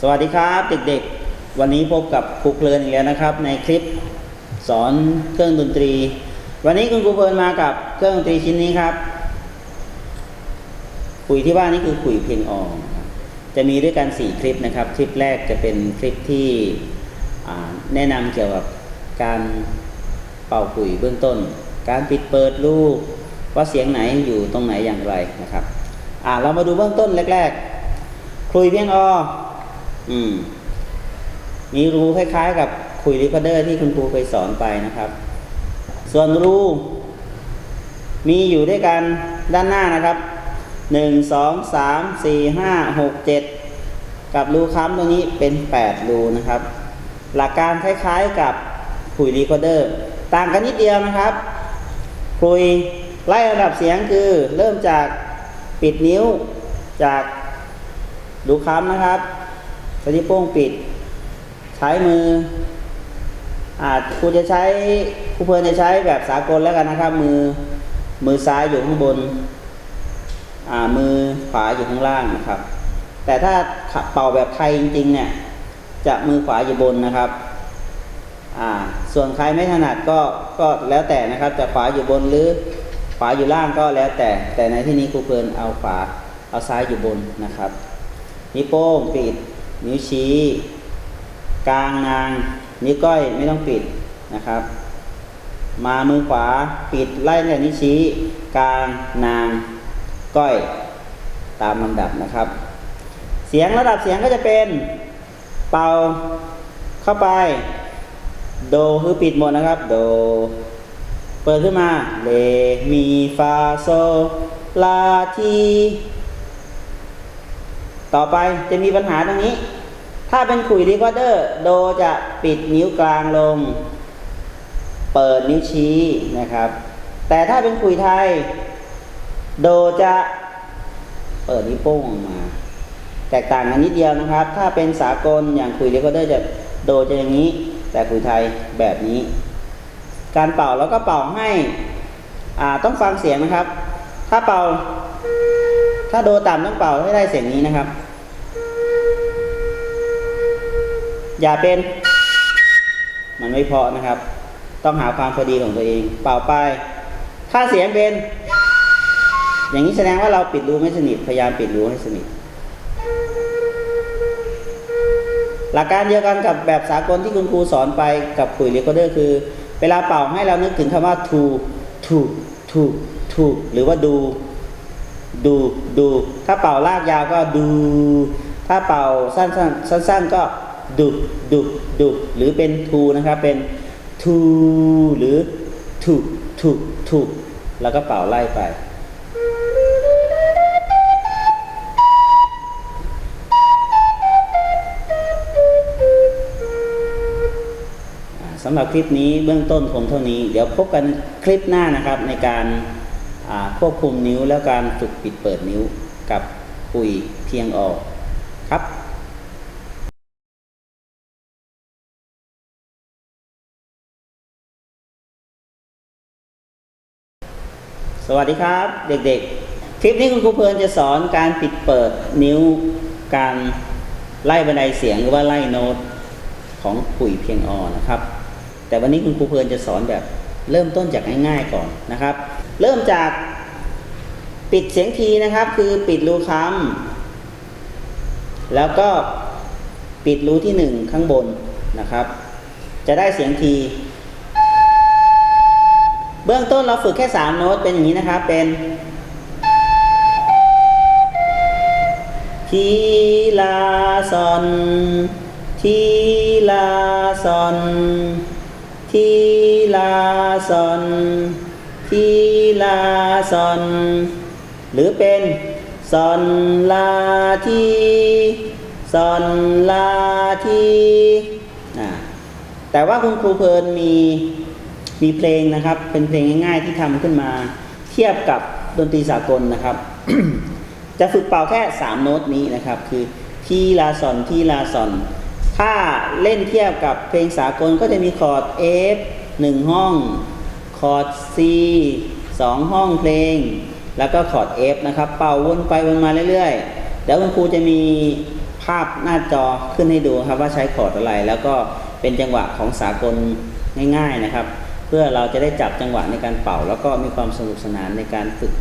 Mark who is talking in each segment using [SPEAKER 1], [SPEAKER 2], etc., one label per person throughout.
[SPEAKER 1] สวัสดีครับเด็กๆ วันนี้พบกับครูเพลินอีกแล้วนะครับ ในคลิปสอนเครื่องดนตรี วันนี้คุณครูเพลินมากับเครื่องดนตรีชิ้นนี้ครับคุยที่ว่านี่คือคุยเพลงออกนจะมีด้วยกัน4คลิปนะครับคลิปแรกจะเป็นคลิปที่แนะนำเกี่ยวกับการเป่าคุยเบื้องต้น การปิดเปิดลูกว่าเสียงไหนอยู่ตรงไหนอย่างไรนะครับอ่าเรามาดูเบื้องต้นแรกๆคุยเพียงออื มมีรูคล้ายๆ กับคุยรีคอเดอร์ที่คุณครูเคยสอนไปนะครับ ส่วนรูมีอยู่ด้วยกันด้านหน้านะครับหนึ่งสองสามสี่ห้าหกเจ็ดกับรูค้ำตัวนี้เป็นแปดรูนะครับ หลักการคล้ายๆกับคุยรีคอเดอร์ ต่างกันนิดเดียวนะครับ คุยไล่ระดับเสียงคือเริ่มจากปิดนิ้วจากรูค้ำนะครับ ใช้นิ้โป้งปิด ใช้มืออาจครูจะใช้ครูเพลินจะใช้แบบสากลแล้วกันนะครับ มือมือซ้ายอยู่ข้างบนอ่ามือขวาอยู่ข้างล่างนะครับ แต่ถ้าเป่าแบบไทยจริงๆเนี่ยจะมือขวาอยู่บนนะครับอ่าส่วนใครไม่ถนัดก็ก็แล้วแต่นะครับ จะขวาอยู่บนหรือขวาอยู่ล่างก็แล้วแต่ แต่ในที่นี้ครูเพลินเอาขวาเอาซ้ายอยู่บนนะครับนิ้วโป้งปิด นิ้วชี้ กลางนาง นิ้วก้อยไม่ต้องปิดนะครับ มามือขวาปิดไล่ตั้งแต่นิ้วชี้ กลางนาง ก้อย ตามลำดับนะครับ เสียงระดับเสียงก็จะเป็น เป่าเข้าไป โดคือปิดหมดนะครับ โด เปิดขึ้นมาเลมีฟาโซลาที ต่อไปจะมีปัญหาตรงนี้ ถ้าเป็นขุยรีคอร์เดอร์โดจะปิดนิ้วกลางลง เปิดนิ้วชี้นะครับ แต่ถ้าเป็นขุยไทย โดจะเปิดนิ้วโป้งออกมา แตกต่างกันนิดเดียวนะครับ ถ้าเป็นสากลอย่างขุยรีคอร์เดอร์จะโดจะอย่างนี้ แต่ขุยไทยแบบนี้ การเป่าแล้วก็เป่าให้ต้องฟังเสียงนะครับ ถ้าเป่า ถ้าโดต่ำต้องเป่าให้ได้เสียงนี้นะครับ อย่าเป็น มันไม่เพอนะครับ ต้องหาความพอดีของตัวเอง เป่าไป ถ้าเสียงเป็น อย่างนี้แสดงว่าเราปิดรูไม่สนิท พยายามปิดรูให้สนิท หลักการเดียวกันกับแบบสากลที่คุณครูสอนไปกับคุยเรคคอเดอร์คือ เวลาเป่าให้เรานึกถึงคำว่า to to to to หรือว่าดู ดูดู ถ้าเป่าลากยาวก็ดู ถ้าเป่าสั้นสั้นสั้นสั้นก็ดุดุดุหรือเป็นทูนะครับเป็นทูหรือถูกถูกถูกแล้วก็เป่าไล่ไป สำหรับคลิปนี้เบื้องต้นคงเท่านี้ เดี๋ยวพบกันคลิปหน้านะครับในการ ควบคุมนิ้วแล้วการฝึกปิดเปิดนิ้วกับคุยเพียงออกครับสวัสดีครับเด็กๆ คลิปนี้คุณครูเพลินจะสอนการปิดเปิดนิ้วการไล่บันไดเสียงหรือว่าไล่โน้ตของขุยเพียงออนะครับ แต่วันนี้คุณครูเพลินจะสอนแบบ เริ่มต้นจากง่ายๆก่อนนะครับ เริ่มจากปิดเสียงทีนะครับ คือปิดรูค้ำแล้วก็ปิดรูที่หนึ่งข้างบนนะครับ จะได้เสียงที เบื้องต้นเราฝึกแค่3โน้ตเป็นอย่างนี้นะครับ เป็นทีลาซอนทีลาซอน ทีลาซอนทีลาซอนหรือเป็นซอนลาทีซอนลาทีแต่ว่าคุณครูเพลินมีมีเพลงนะครับ เป็นเพลงง่ายๆที่ทำขึ้นมา เทียบกับดนตรีสากลนะครับ จะฝึกเป่าแค่ 3 โน้ตนี้นะครับ คือทีลาซอนทีลาซอน ถ้าเล่นเทียบกับเพลงสากลก็จะมีคอร์ด F 1 ห้อง คอร์ด C 2 ห้องเพลง แล้วก็คอร์ด F นะครับ เป่าวนไปวนมาเรื่อยๆแล้วคุณครูจะมีภาพหน้าจอขึ้นให้ดูครับว่าใช้คอร์ดอะไร แล้วก็เป็นจังหวะของสากลง่าย ๆนะครับ เพื่อเราจะได้จับจังหวะในการเป่า แล้วก็มีความสนุกสนานในการฝึก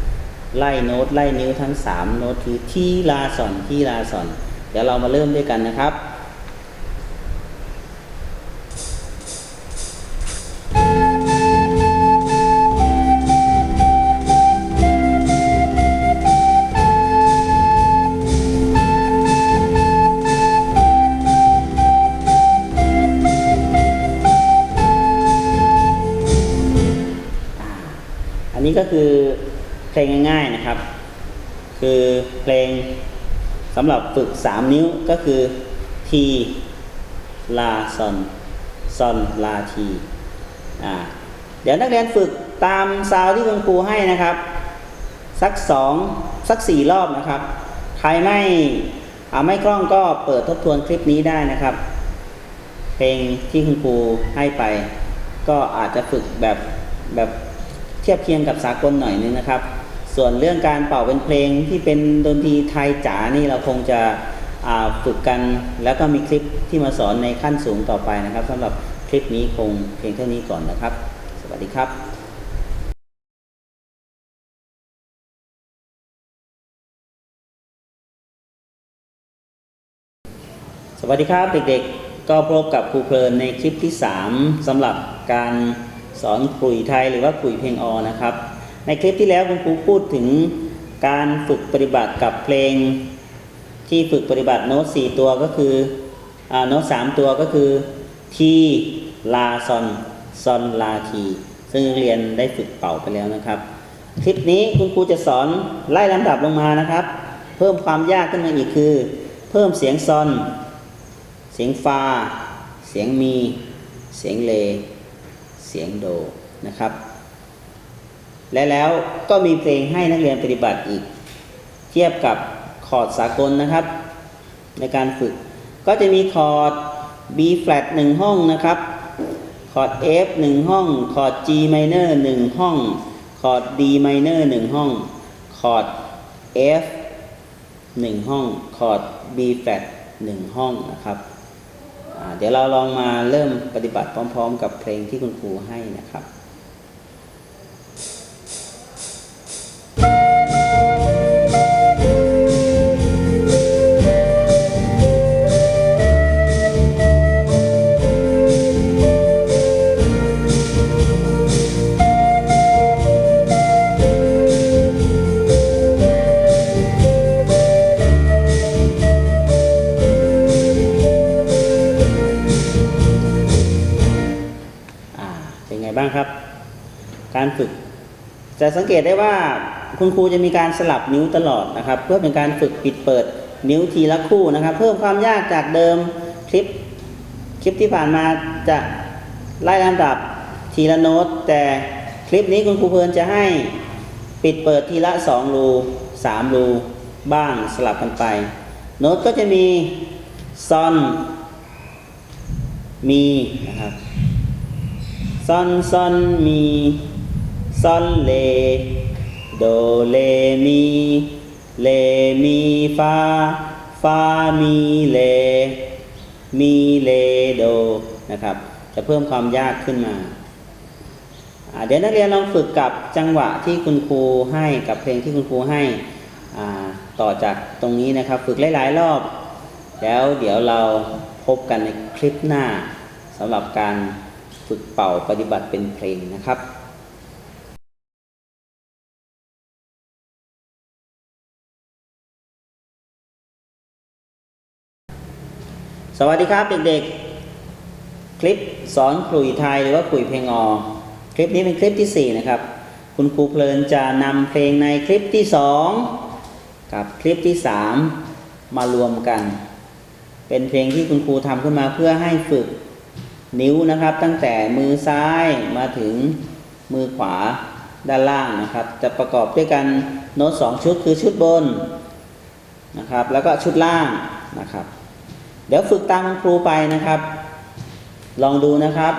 [SPEAKER 1] ไล่โน้ตไล่นิ้วทั้ง 3 โน้ตคือที่ลาสอนที่ลาสอน เดี๋ยวเรามาเริ่มด้วยกันนะครับ นี้ก็คือเพลงง่าย ๆนะครับ คือเพลงสำหรับฝึก 3 นิ้วก็คือทีลาซอนซอนลาทีอ่าเดี๋ยวนักเรียนฝึกตามซาวที่คุณครูให้นะครับ สักสองสักสี่รอบนะครับ ใครไม่อ่าไม่คล่องก็เปิดทบทวนคลิปนี้ได้นะครับ เพลงที่คุณครูให้ไป ก็อาจจะฝึกแบบแบบ เทียบเคียงกับสากลหน่อยนึงนะครับ ส่วนเรื่องการเป่าเป็นเพลงที่เป็นดนตรีไทยจ๋านี่เราคงจะฝึกกัน แล้วก็มีคลิปที่มาสอนในขั้นสูงต่อไปนะครับสำหรับคลิปนี้คงเพียงเท่านี้ก่อนนะครับ สวัสดีครับสวัสดีครับเด็กๆ ก็พบกับครูเพลินในคลิปที่ 3สำหรับการ สอนขลุ่ยไทยหรือว่าขลุ่ยเพลงออนะครับ ในคลิปที่แล้วคุณครูพูดถึงการฝึกปฏิบัติกับเพลง ที่ฝึกปฏิบัติโน้ต4ตัวก็คืออโน้ต3ตัวก็คือทีลาซอนซอนลาทีซึ่งเรียนได้ฝึกเป่าไปแล้วนะครับ คลิปนี้คุณครูจะสอนไล่ลำดับลงมานะครับ เพิ่มความยากขึ้นมาอีกคือ เพิ่มเสียงซอน เสียงฟา เสียงมี เสียงเล เสียงโดนะครับ และแล้วก็มีเพลงให้นักเรียนปฏิบัติอีก เทียบกับคอร์ดสากลนะครับ ในการฝึกก็จะมีคอร์ด B flat หนึ่งห้องนะครับคอร์ด F หนึ่งห้องคอร์ด G minor หนึ่งห้องคอร์ด D minor หนึ่งห้องคอร์ด F หนึ่งห้องคอร์ด B flat หนึ่งห้องนะครับ เดี๋ยวเราลองมาเริ่มปฏิบัติพร้อม ๆ กับเพลงที่คุณครูให้นะครับ ไงบ้างครับ การฝึก จะสังเกตได้ว่าคุณครูจะมีการสลับนิ้วตลอดนะครับ เพื่อเป็นการฝึกปิดเปิดนิ้วทีละคู่นะครับ เพิ่มความยากจากเดิมคลิปคลิปที่ผ่านมาจะไล่ลำดับทีละโน้ต แต่คลิปนี้คุณครูเพลินจะให้ปิดเปิดทีละสองรูสามรูบ้างสลับกันไป โน้ตก็จะมีซอนมีนะครับ ซอนซอนมีซอนเล โดเลมี เลมีฟาฟามีเล มีเลโดนะครับ จะเพิ่มความยากขึ้นมาเดี๋ยวนักเรียนลองฝึกกับจังหวะที่คุณครูให้กับเพลงที่คุณครูให้ต่อจากตรงนี้นะครับ ฝึกหลาย ๆ รอบ แล้วเดี๋ยวเราพบกันในคลิปหน้าสำหรับการ ฝึกเป่าปฏิบัติเป็นเพลงนะครับสวัสดีครับเด็กๆ คลิปสอนขลุ่ยไทยหรือว่าขลุ่ยเพลงออคลิปนี้เป็นคลิปที่ 4 นะครับ คุณครูเพลินจะนำเพลงในคลิปที่ 2 กับคลิปที่ 3 มารวมกัน เป็นเพลงที่คุณครูทำขึ้นมาเพื่อให้ฝึก นิ้วนะครับ ตั้งแต่มือซ้ายมาถึงมือขวาด้านล่างนะครับ จะประกอบด้วยกันโน้ตสองชุดคือชุดบนนะครับ แล้วก็ชุดล่างนะครับ เดี๋ยวฝึกตามคุณครูไปนะครับ ลองดูนะครับ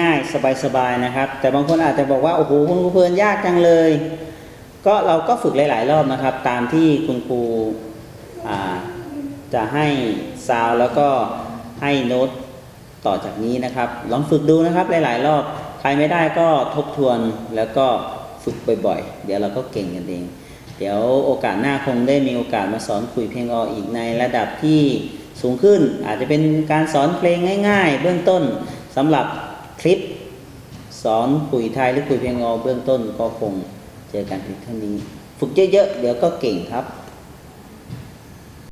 [SPEAKER 1] ง่ายสบายๆนะครับ แต่บางคนอาจจะบอกว่าโอ้โหคุณครูเพลินยากจังเลย ก็เราก็ฝึกหลายๆ รอบนะครับ ตามที่คุณครูจะให้ซาวแล้วก็ให้โน้ตต่อจากนี้นะครับ ลองฝึกดูนะครับหลาย ๆ รอบใครไม่ได้ก็ทบทวนแล้วก็ฝึกบ่อยๆ เดี๋ยวเราก็เก่งกันเอง เดี๋ยวโอกาสหน้าคงได้มีโอกาสมาสอนคุยเพลงออีกในระดับที่สูงขึ้น อาจจะเป็นการสอนเพลงง่าย ๆ เบื้องต้นสำหรับ คลิป สอนคุยไทยหรือคุยเพียงอเบื้องต้นก็คงเจอกันเพียงเท่านี้ ฝึกเยอะๆ เดี๋ยวก็เก่งครับ